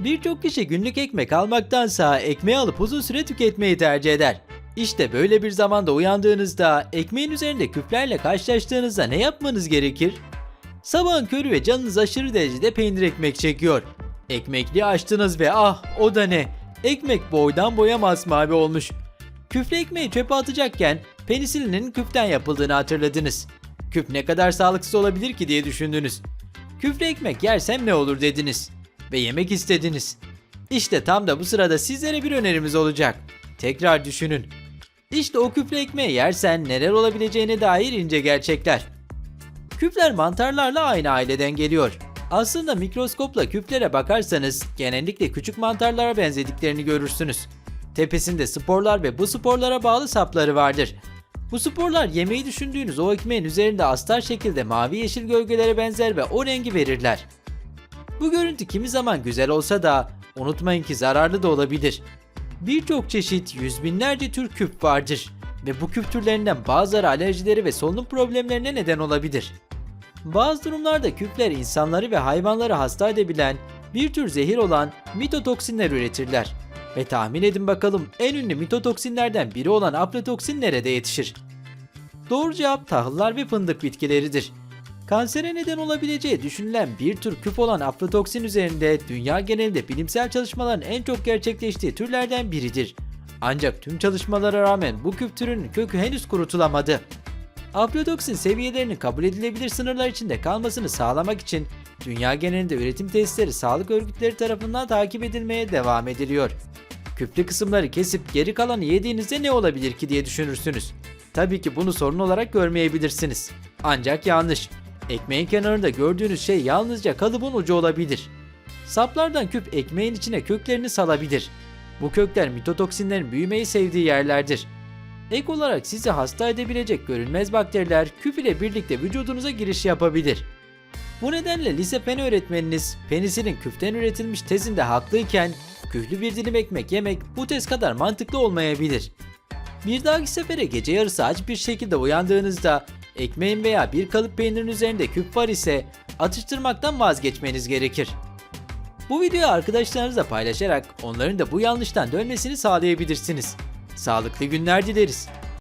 Birçok kişi günlük ekmek almaktansa ekmeği alıp uzun süre tüketmeyi tercih eder. İşte böyle bir zamanda uyandığınızda ekmeğin üzerinde küflerle karşılaştığınızda ne yapmanız gerekir? Sabahın körü ve canınız aşırı derecede peynir ekmek çekiyor. Ekmekliği açtınız ve ah o da ne? Ekmek boydan boya masmavi olmuş. Küflü ekmeği çöpe atacakken penisilinin küften yapıldığını hatırladınız. Küf ne kadar sağlıksız olabilir ki diye düşündünüz. Küflü ekmek yersem ne olur dediniz. Ve yemek istediniz. İşte tam da bu sırada sizlere bir önerimiz olacak. Tekrar düşünün. İşte o küflü ekmeği yersen neler olabileceğine dair ince gerçekler. Küfler mantarlarla aynı aileden geliyor. Aslında mikroskopla küflere bakarsanız genellikle küçük mantarlara benzediklerini görürsünüz. Tepesinde sporlar ve bu sporlara bağlı sapları vardır. Bu sporlar yemeği düşündüğünüz o ekmeğin üzerinde astar şekilde mavi yeşil gölgelere benzer ve o rengi verirler. Bu görüntü kimi zaman güzel olsa da unutmayın ki zararlı da olabilir. Birçok çeşit yüz binlerce tür küp vardır ve bu küp türlerinden bazıları alerjileri ve solunum problemlerine neden olabilir. Bazı durumlarda küpler insanları ve hayvanları hasta edebilen bir tür zehir olan mitotoksinler üretirler. Ve tahmin edin bakalım en ünlü mitotoksinlerden biri olan aflatoksin nerede yetişir? Doğru cevap tahıllar ve fındık bitkileridir. Kansere neden olabileceği düşünülen bir tür küp olan aflatoksin üzerinde dünya genelinde bilimsel çalışmaların en çok gerçekleştiği türlerden biridir. Ancak tüm çalışmalara rağmen bu küp türünün kökü henüz kurutulamadı. Aflatoksin seviyelerinin kabul edilebilir sınırlar içinde kalmasını sağlamak için dünya genelinde üretim testleri sağlık örgütleri tarafından takip edilmeye devam ediliyor. Küplü kısımları kesip geri kalanı yediğinizde ne olabilir ki diye düşünürsünüz. Tabii ki bunu sorun olarak görmeyebilirsiniz. Ancak yanlış. Ekmeğin kenarında gördüğünüz şey yalnızca kalıbın ucu olabilir. Saplardan küp ekmeğin içine köklerini salabilir. Bu kökler mitotoksinlerin büyümeyi sevdiği yerlerdir. Ek olarak sizi hasta edebilecek görünmez bakteriler küp ile birlikte vücudunuza giriş yapabilir. Bu nedenle lise fen öğretmeniniz penisilin küften üretilmiş tezinde haklıyken küflü bir dilim ekmek yemek bu tez kadar mantıklı olmayabilir. Bir dahaki sefere gece yarısı aç bir şekilde uyandığınızda ekmeğin veya bir kalıp peynirin üzerinde küp var ise atıştırmaktan vazgeçmeniz gerekir. Bu videoyu arkadaşlarınızla paylaşarak onların da bu yanlıştan dönmesini sağlayabilirsiniz. Sağlıklı günler dileriz.